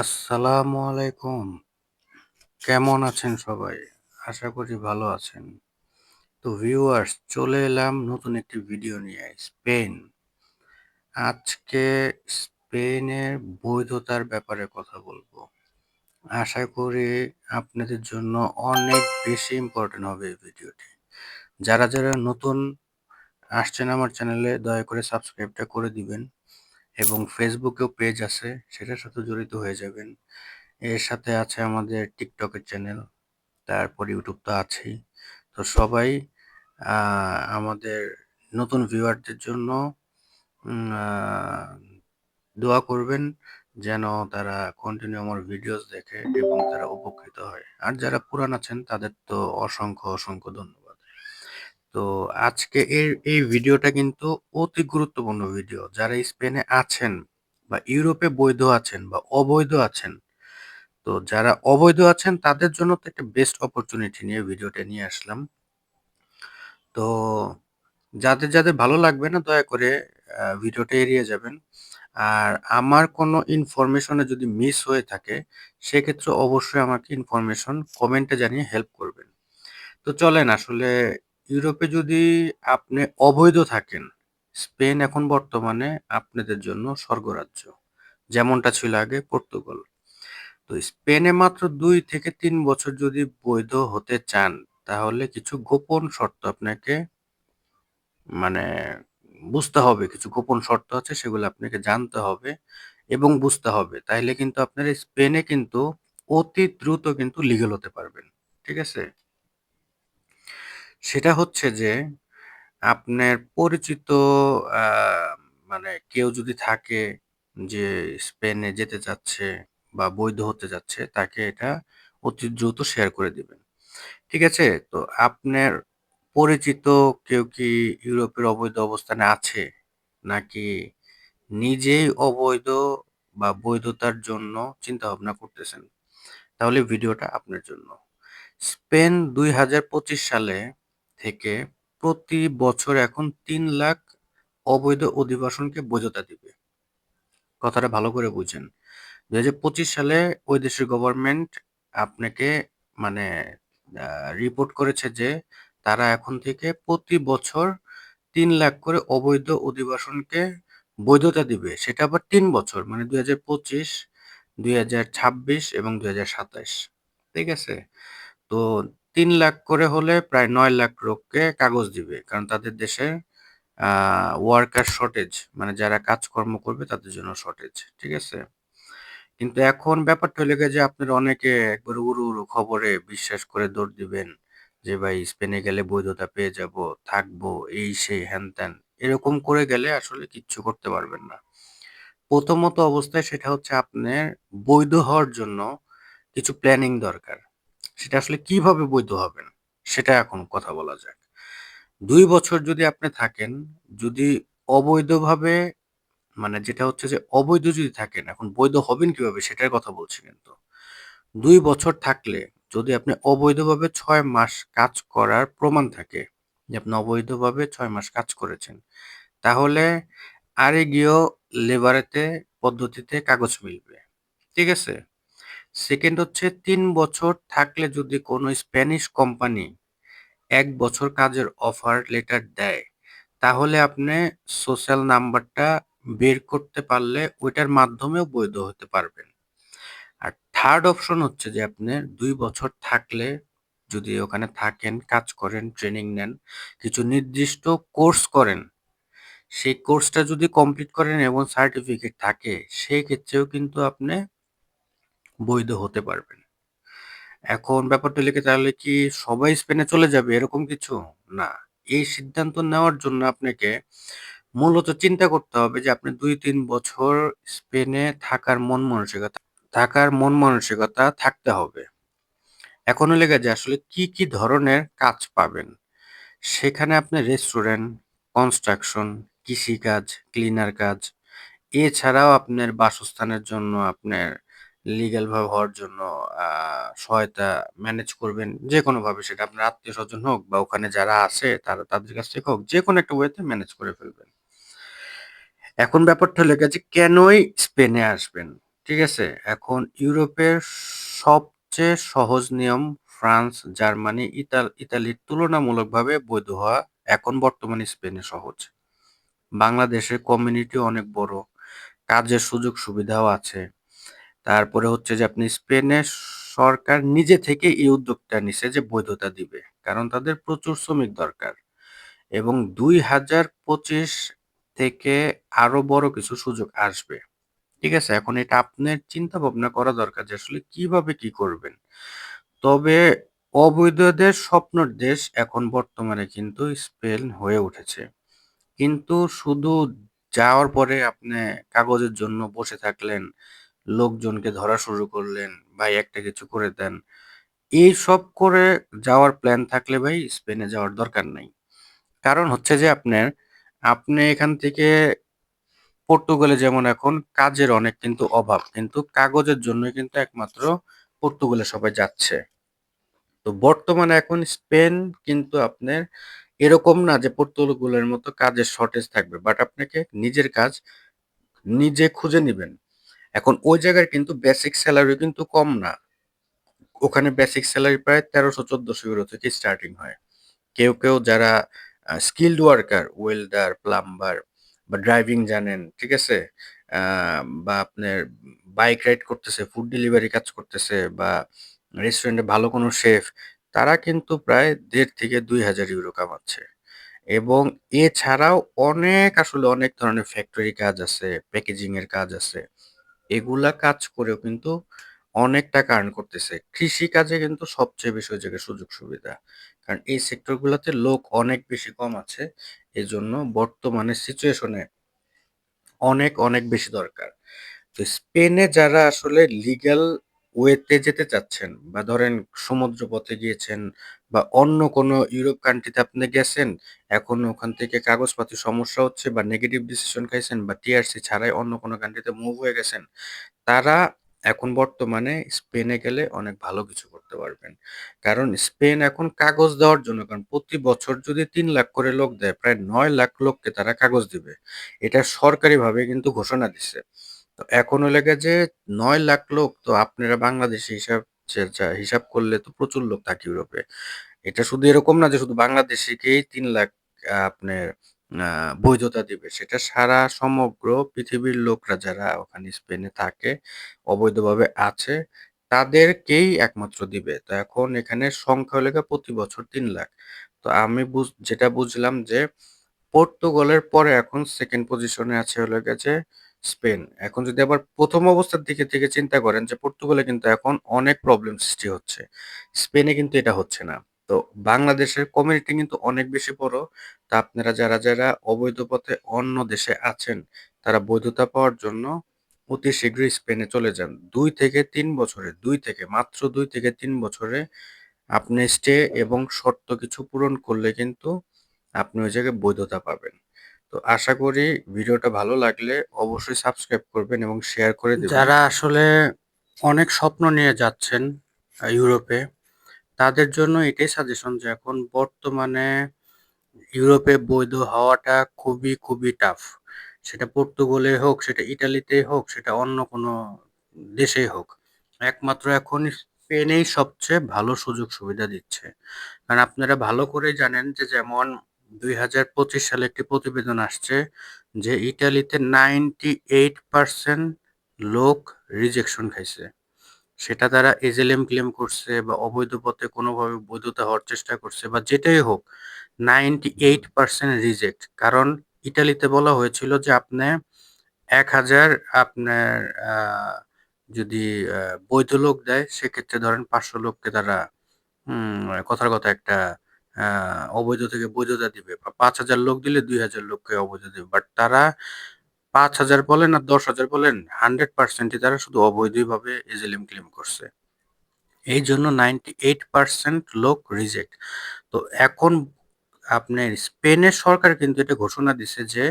আসসালামু আলাইকুম। কেমন আছেন সবাই? আশা করি ভালো আছেন। তো ভিউয়ার্স চলে এলাম নতুন একটি ভিডিও নিয়ে স্পেন আজকে স্পেনের বৈধতার ব্যাপারে কথা বলব। আশা করি আপনাদের জন্য অনেক বেশি ইম্পর্টেন্ট হবে এই ভিডিওটি যারা যারা নতুন, আসছেন আমার চ্যানেলে দয়া করে সাবস্ক্রাইবটা করে দিবেন। এবং ফেসবুকেও পেজ আছে, সেটার সাথে জড়িত হয়ে যাবেন। এর সাথে আছে আমাদের টিকটকের চ্যানেল তারপর ইউটিউব তো আছেই। তো সবাই আমাদের নতুন ভিউয়ারদের জন্য দোয়া করবেন যেন তারা কন্টিনিউ আমার ভিডিওস দেখে এবং তারা উপকৃত হয়। আর যারা পুরান আছেন, তাদের তো অসংখ্য অসংখ্য ধন্যবাদ। তো আজকে এর, এই ভিডিওটা কিন্তু অতি গুরুত্বপূর্ণ ভিডিও। যারা স্পেনে আছেন বা ইউরোপে বৈধ আছেন বা অবৈধ আছেন, তো যারা অবৈধ আছেন তাদের জন্য তো একটা বেস্ট অপরচুনিটি নিয়ে ভিডিওটা নিয়ে আসলাম। তো যাদের যাদের ভালো লাগবে না, দয়া করে ভিডিওটা এড়িয়ে যাবেন। আর আমার কোনো ইনফরমেশনে যদি মিস হয়ে থাকে, সেক্ষেত্রে অবশ্যই আমাকে ইনফরমেশন কমেন্টে জানিয়ে হেল্প করবেন। তো চলেন, আসলে ইউরোপে যদি আপনি অবৈধ থাকেন, স্পেন এখন বর্তমানে আপনাদের জন্য স্বর্গরাজ্য। যেমনটা ছিল আগে পর্তুগাল। তো স্পেনে মাত্র দুই থেকে তিন বছর যদি বৈধ হতে চান, তাহলে কিছু গোপন শর্ত আপনাকে মানে বুঝতে হবে, কিছু গোপন শর্ত আছে সেগুলো আপনাকে জানতে হবে এবং বুঝতে হবে। তাইলে কিন্তু আপনার স্পেনে কিন্তু অতি দ্রুত কিন্তু লিগেল হতে পারবেন। ঠিক আছে? সেটা হচ্ছে যে, আপনার পরিচিত মানে কেউ যদি থাকে যে স্পেনে যেতে চাচ্ছে বা বৈধ হতে যাচ্ছে, তাকে এটা অতি দ্রুত শেয়ার করে দিবেন। ঠিক আছে? তো আপনার পরিচিত কেউ কি ইউরোপের অবৈধ অবস্থানে আছে? নাকি নিজেই অবৈধ বা বৈধতার জন্য চিন্তা ভাবনা করতেছেন? তাহলে ভিডিওটা আপনার জন্য। স্পেন দুই হাজার পঁচিশ সালে থেকে প্রতি বছর এখন তিন লাখ অবৈধ অধিবাসনকে বৈধতা দিবে। কথাটা ভালো করে বুঝেন। দু হাজার পঁচিশ সালে ওই দেশের গভর্নমেন্ট আপনাকে মানে রিপোর্ট করেছে যে তারা এখন থেকে প্রতি বছর তিন লাখ করে অবৈধ অধিবাসনকে বৈধতা দিবে। সেটা আবার তিন বছর মানে দুই হাজার পঁচিশ দুই হাজার ছাব্বিশ এবং দুই হাজার সাতাইশ। ঠিক আছে? তো তিন লাখ করে হলে প্রায় নয় লাখ লোককে কাগজ দিবে, কারণ তাদের দেশে ওয়ার্কার শর্টেজ মানে যারা কাজকর্ম করবে তাদের জন্য শর্টেজ ঠিক আছে? কিন্তু এখন ব্যাপারটা হলে যে আপনারা অনেকে একবার উড়ু উড়ু খবরে বিশ্বাস করে দৌড় দিবেন যে ভাই স্পেনে গেলে বৈধতা পেয়ে যাব, থাকব, এই সেই হ্যান ত্যান, এরকম করে গেলে আসলে কিচ্ছু করতে পারবেন না। প্রথমত অবস্থায় সেটা হচ্ছে আপনার বৈধ হওয়ার জন্য কিছু প্ল্যানিং দরকার। সেটা আসলে কীভাবে বৈধ হবেন সেটা এখন কথা বলা যাক। দুই বছর যদি আপনি থাকেন, যদি অবৈধভাবে মানে যেটা হচ্ছে যে অবৈধ যদি থাকেন, এখন বৈধ হবেন কীভাবে সেটার কথা বলছি কিন্তু। দুই বছর থাকলে যদি আপনি অবৈধভাবে ছয় মাস কাজ করার প্রমাণ থাকে যে আপনি অবৈধভাবে ছয় মাস কাজ করেছেন, তাহলে আরে গিয়েও লেবারেতে, পদ্ধতিতে কাগজ মিলবে। ঠিক আছে? সেকেন্ড হচ্ছে তিন বছর থাকলে যদি কোনো স্প্যানিশ কোম্পানি এক বছর কাজের অফার লেটার দেয়, তাহলে আপনি সোশ্যাল নাম্বারটা বের করতে পারলে ওইটার মাধ্যমেও বৈধ হতে পারবেন। আর থার্ড অপশন হচ্ছে যে আপনি দুই বছর থাকলে যদি ওখানে থাকেন, কাজ করেন, ট্রেনিং নেন, কিছু নির্দিষ্ট কোর্স করেন, সেই কোর্সটা যদি কমপ্লিট করেন এবং সার্টিফিকেট থাকে, সেই ক্ষেত্রেও কিন্তু আপনি বৈধ হতে পারবেন। এখন ব্যাপারটা লিখে তাহলে কি সবাই স্পেনে চলে যাবে এরকম কিছু? না। এই সিদ্ধান্ত নেওয়ার জন্য আপনাকে মূলত চিন্তা করতে হবে যে আপনি দুই তিন বছর স্পেনে থাকার মন মানসিকতা, থাকার মন মানসিকতা থাকতে হবে। এখনও লেগে যে আসলে কি কি ধরনের কাজ পাবেন? সেখানে আপনি রেস্টুরেন্ট, কনস্ট্রাকশন, কৃষিকাজ, ক্লিনার কাজ, এছাড়াও আপনার বাসস্থানের জন্য আপনার লিগ্যাল ভাবে হওয়ার জন্য সহায়তা ম্যানেজ করবেন যে কোনোভাবে সেটা আপনার আত্মীয় স্বজন হোক বা ওখানে যারা আছে তারা তাদের কাছ থেকে হোক যে কোনো একটা ওয়েতে ম্যানেজ করে ফেলবেন এখন ব্যাপারটা হলে গেছে কেনই স্পেনে আসবেন ঠিক আছে? এখন ইউরোপের সবচেয়ে সহজ নিয়ম ফ্রান্স, জার্মানি, ইতাল ইতালির তুলনামূলকভাবে বৈধ হওয়া এখন বর্তমানে স্পেনে সহজ। বাংলাদেশের কমিউনিটি অনেক বড়। কাজের সুযোগ সুবিধাও আছে। তারপরে হচ্ছে যে আপনি স্পেনের সরকার নিজে থেকে এই উদ্যোগটা নিছে যে বৈধতা দিবে। কারণ তাদের প্রচুর শ্রমিক দরকার। এবং ২০২৫ থেকে আরও বড় কিছু সুযোগ আসবে। ঠিক আছে? এখন এটা আপনার চিন্তা ভাবনা করা দরকার যে আসলে কীভাবে কি করবেন। তবে অবৈধদের স্বপ্নের দেশ এখন বর্তমানে কিন্তু স্পেন হয়ে উঠেছে। কিন্তু শুধু যাওয়ার পরে আপনি কাগজের জন্য বসে থাকলেন, লোকজনকে ধরা শুরু করলেন, ভাই একটা কিছু করে দেন। এই সব করে যাওয়ার প্ল্যান থাকলে ভাই স্পেনে যাওয়ার দরকার নাই। কারণ হচ্ছে যে আপনার, আপনি এখান থেকে পর্তুগালে যেমন এখন কাজের অনেক কিন্তু অভাব। কিন্তু কাগজের জন্যই কিন্তু একমাত্র পর্তুগালে সবাই যাচ্ছে। তো বর্তমানে এখন স্পেন কিন্তু আপনার এরকম না যে পর্তুগালের মতো কাজের শর্টেজ থাকবে। বাট আপনাকে নিজের কাজ নিজে খুঁজে নিবেন। এখন ওই জায়গার কিন্তু বেসিক স্যালারি কিন্তু কম না। ওখানে বেসিক স্যালারি প্রায় ১৩০০-১৪০০ ইউরো থেকে স্টার্টিং হয়। কেউ, কেউ যারা স্কিলড ওয়ার্কার, ওয়েল্ডার, প্লাম্বার বা ড্রাইভিং জানেন, ঠিক আছে? বা আপনার বাইক রাইড করতেছে, ফুড ডেলিভারি কাজ করতেছে বা রেস্টুরেন্টে ভালো কোনো শেফ, তারা কিন্তু প্রায় দেড় থেকে ২,০০০ ইউরো কামাচ্ছে। এবং এছাড়াও অনেক আসলে অনেক ধরনের ফ্যাক্টরি কাজ আছে, প্যাকেজিং এর কাজ আছে। এগুলা কাজ করেও কিন্তু অনেক টাকা আর্ন করতেছে। কৃষিকাজে কিন্তু সবচেয়ে বেশি ওই জায়গায় সুযোগ সুবিধা। কারণ এই সেক্টর গুলাতে লোক অনেক বেশি কম আছে। এজন্য বর্তমানে সিচুয়েশনে অনেক, অনেক বেশি দরকার। তো স্পেনে যারা আসলে লিগ্যাল ওয়েতে যেতে চাচ্ছেন বা ধরেন সমুদ্র পথে গিয়েছেন বা অন্য কোনো ইউরোপ কান্ট্রিতে আপনি গেছেন, এখন ওখান থেকে কাগজপাতির সমস্যা হচ্ছে বা নেগেটিভ ডিসিশন খাইছেন বা টিআরসি ছাড়াই অন্য কোনো কান্ট্রিতে মুভ হয়ে গেছেন, তারা এখন বর্তমানে স্পেনে গেলে অনেক ভালো কিছু করতে পারবেন। কারণ স্পেন এখন কাগজ দেওয়ার জন্য কারণ প্রতি বছর যদি তিন লাখ করে লোক দেয়, প্রায় নয় লাখ লোককে তারা কাগজ দিবে। এটা সরকারিভাবে কিন্তু ঘোষণা দিছে। তো এখন হলো গিয়ে যে ৯ লাখ লোক তো আপনারা বাংলাদেশী হিসাব হিসাব করলে তো প্রচুর লোক থাকে ইউরোপে। এটা শুধু এরকম না যে শুধু বাংলাদেশীকেই ৩ লাখ আপনার বৈধতা দিবে। সেটা সারা সমগ্র পৃথিবীর লোকরা যারা ওখানে স্পেনে থাকে, অবৈধভাবে আছে, তাদেরকেই একমাত্র দিবে। তো এখন এখানে সংখ্যা হলো প্রতি বছর ৩ লাখ। তো আমি বুঝ যেটা বুঝলাম যে পর্তুগালের পরে এখন 2nd পজিশনে আছে হলো যে স্পেন। এখন যদি আবার প্রথম অবস্থার দিকে থেকে চিন্তা করেন যে পর্তুগালে কিন্তু এখন অনেক প্রবলেম সৃষ্টি হচ্ছে। স্পেনে কিন্তু এটা হচ্ছে না। তো বাংলাদেশের কমিউনিটি কিন্তু অনেক বেশি বড়। তা আপনারা যারা, যারা অবৈধ পথে অন্য দেশে আছেন, তারা বৈধতা পাওয়ার জন্য অতি শীঘ্রই স্পেনে চলে যান। দুই থেকে তিন বছরে, দুই থেকে মাত্র দুই থেকে তিন বছরে আপনি স্টে এবং শর্ত কিছু পূরণ করলে কিন্তু আপনি ওই জায়গায় বৈধতা পাবেন। তো আশা করি ভিডিওটা ভালো লাগলে অবশ্যই সাবস্ক্রাইব করবেন এবং শেয়ার করে দিবেন। যারা আসলে অনেক স্বপ্ন নিয়ে যাচ্ছেন ইউরোপে, তাদের জন্য এটাই সাজেশন যে এখন বর্তমানে ইউরোপে বৈধ হওয়াটা খুবই, খুবই টাফ। সেটা পর্তুগালে হোক, সেটা ইটালিতেই হোক, সেটা অন্য কোনো দেশেই হোক। একমাত্র এখন স্পেনেই সবচেয়ে ভালো সুযোগ সুবিধা দিচ্ছে। কারণ আপনারা ভালো করেই জানেন যে যেমন ২০২৫ সালে একটি প্রতিবেদন আসছে যে ইটালিতে 98% লোক রিজেকশন খাইছে। সেটা তারা এজেলেম ক্লেম করছে বা অবৈধ পথে কোনোভাবে বৈধতা হওয়ার চেষ্টা করছে বা যেটাই হোক 98% রিজেক্ট। কারণ ইটালিতে বলা হয়েছিল যে আপনি ১০০০ আপনার, আ, যদি বৈধ লোক দেয়, সেক্ষেত্রে ধরেন ৫০০ লোককে তারা কথার কথা একটা অবৈধ থেকে বৈধতা দিবে বা ৫০০০ লোক দিলে ২০০০ লোককে অবৈধ দিবে। বাট তারা ৫০০০ বলেন আর ১০০০০ বলেন 100% ই তারা শুধু অবৈধভাবে এজেলেম ক্লেম করছে। এইজন্য 98% লোক রিজেক্ট। তো এখন আপনার স্পেনের সরকার কিন্তু এটা ঘোষণা দিছে যে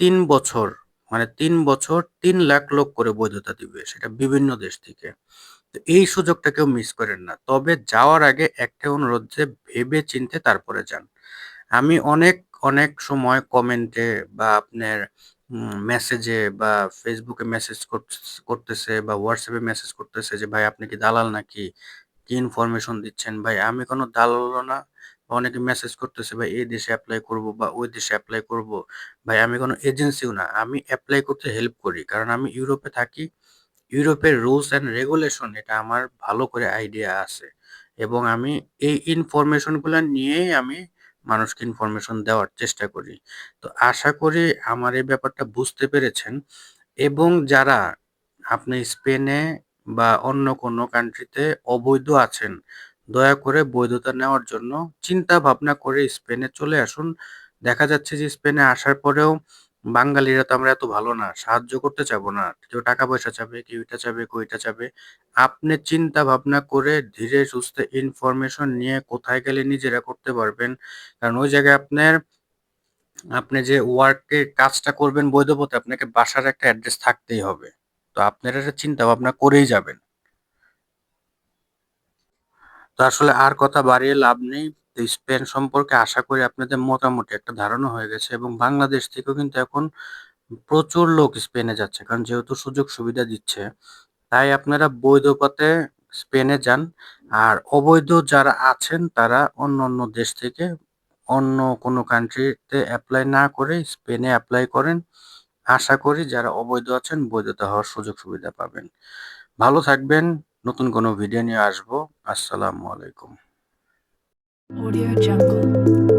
তিন বছর মানে তিন বছর তিন লাখ লোক করে বৈধতা দিবে। সেটা বিভিন্ন দেশ থেকে। তো এই সুযোগটা কেউ মিস করেন না। তবে যাওয়ার আগে একটা অনুরোধ যে ভেবে চিন্তে তারপরে যান। আমি অনেক, অনেক সময় কমেন্টে বা আপনার মেসেজে বা ফেসবুকে মেসেজ করতেছে বা হোয়াটসঅ্যাপে মেসেজ করতেছে যে, "ভাই আপনি কি দালাল নাকি? কি ইনফরমেশন দিচ্ছেন?" ভাই আমি কোনো দালালও না। বা অনেকে মেসেজ করতেছে, "ভাই এই দেশে অ্যাপ্লাই করব বা ওই দেশে অ্যাপ্লাই করব।" ভাই আমি কোনো এজেন্সিও না। আমি অ্যাপ্লাই করতে হেল্প করি। কারণ আমি ইউরোপে থাকি। ইউরোপের রুলস অ্যান্ড রেগুলেশন এটা আমার ভালো করে আইডিয়া আছে। এবং আমি এই ইনফরমেশনগুলো নিয়েই আমি মানুষকে ইনফরমেশন দেওয়ার চেষ্টা করি। তো আশা করি আমার এই ব্যাপারটা বুঝতে পেরেছেন এবং যারা আপনি স্পেনে বা অন্য কোনো কান্ট্রিতে অবৈধ আছেন, দয়া করে বৈধতা নেওয়ার জন্য চিন্তা ভাবনা করে স্পেনে চলে আসুন। দেখা যাচ্ছে যে স্পেনে আসার পরেও বাঙালিরা তো আমরা এত ভালো না। সাহায্য করতে চাবো না। কেউ টাকা পয়সা চাবে, কেউ এটা চাবে, কেউ ওইটা চাবে। আপনি চিন্তা ভাবনা করে ধীরে সুস্থে ইনফরমেশন নিয়ে কোথায় গেলে নিজেরা করতে পারবেন। কারণ ওই জায়গায় আপনার আপনি যে ওয়ার্কের কাজটা করবেন বৈধ পথে আপনাকে বাসার একটা অ্যাড্রেস থাকতেই হবে। তো আপনারা এটা চিন্তা ভাবনা করেই যাবেন। তো আসলে আর কথা বাড়িয়ে লাভ নেই। তো স্পেন সম্পর্কে আশা করি আপনাদের মোটামুটি একটা ধারণা হয়ে গেছে এবং বাংলাদেশ থেকেও কিন্তু এখন প্রচুর লোক স্পেনে যাচ্ছে। কারণ যেহেতু সুযোগ সুবিধা দিচ্ছে, তাই আপনারা বৈধ পথে স্পেনে যান। আর অবৈধ যারা আছেন তারা অন্য, অন্য দেশ থেকে অন্য কোনো কান্ট্রিতে অ্যাপ্লাই না করে স্পেনে অ্যাপ্লাই করেন। আশা করি যারা অবৈধ আছেন বৈধতা হওয়ার সুযোগ সুবিধা পাবেন। ভালো থাকবেন। নতুন কোনো ভিডিও নিয়ে আসব। আসসালামু আলাইকুম। Audio Jungle.